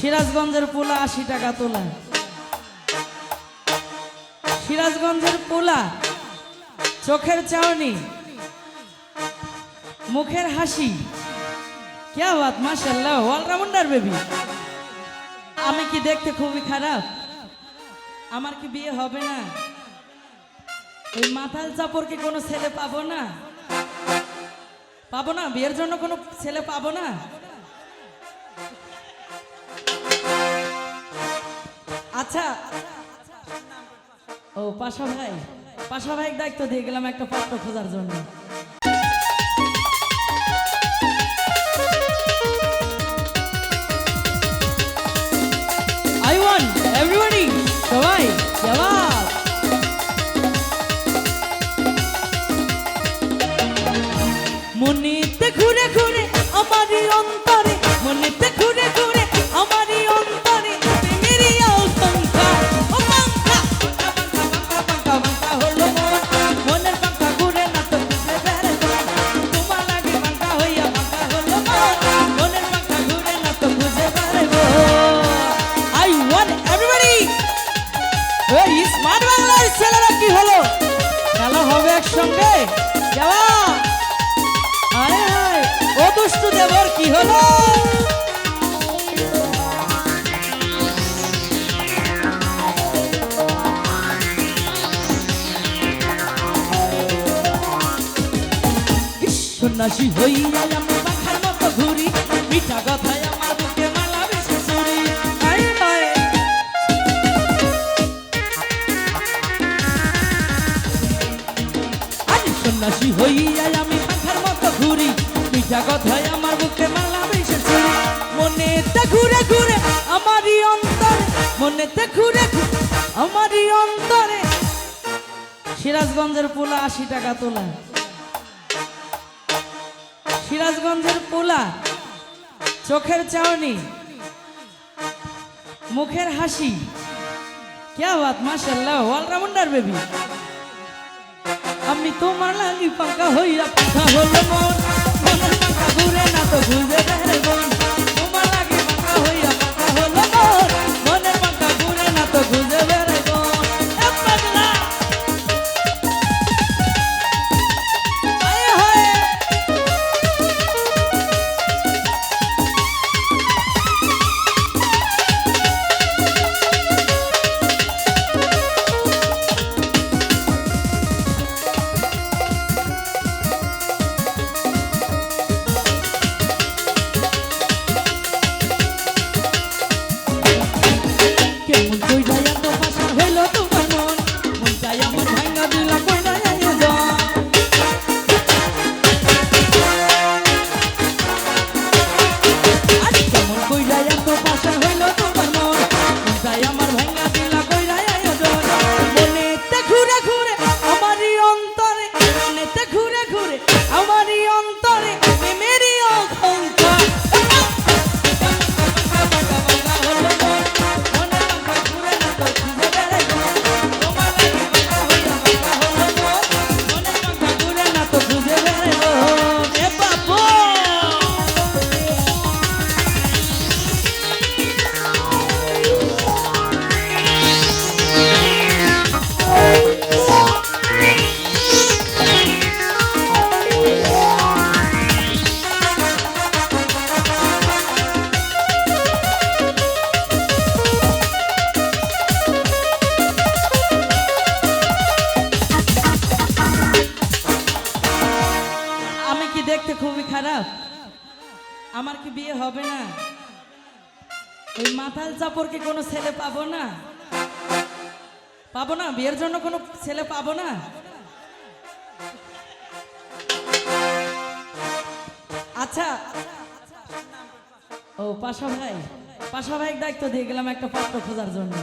সিরাজগঞ্জের পোলা আশি টাকা তোলা। সিরাজগঞ্জের পোলা, চোখের চাউনি মুখের হাসি। কে বাত মাশাল্লাহ অলরাউন্ডার বেবি আমি কি দেখতে খুবই খারাপ? আমার কি বিয়ে হবে না? এই মাথাল চাপড় কি কোনো ছেলে পাবো না? পাবো না, বিয়ের জন্য কোনো ছেলে পাবো না? আচ্ছা। ও, পাশা ভাই। পাশা ভাই দায়িত্ব দিয়ে গেলাম একটা পাত্র খোঁজার জন্য। মনেতে ঘুরে ঘুরে আমারই অন্তরে একসঙ্গে? যাওয়া আরে হায় ও দেবর কি হলো? সন্ন্যাসী হইয়া মতো ঘুরি মিঠা কথায় সন্ন্যাসী হইয়া আমি পাখার মতো ঘুরি। মিঠা কথায় আমার বুকে মালা বেসেছি মনেতে ঘুরে ঘুরে আমারই অন্তরে, মনেতে ঘুরে ঘুরে আমারই অন্তরে। সিরাজগঞ্জের পোলা আশি টাকা তোলা। সিরাজগঞ্জের পোলা, চোখের চাউনি মুখের হাসি। কে বাত মাশাল্লাহ অলরাউন্ডার বেবি আমি তোমার লাগি পাকা হইয়া পাকা হলো মন। মন পাকা ঘুরে না তো ঘুরে বেড়ে মন। খারাপ? আমার কি বিয়ে হবে না? ওই মাথাল চাপড় কি কোনো ছেলে পাবো না? পাবো না? বিয়ের জন্য কোনো ছেলে পাবো না? আচ্ছা ও পাশা ভাই পাশা ভাই দায়িত্ব দিয়ে গেলাম একটা পাত্র খোঁজার জন্য।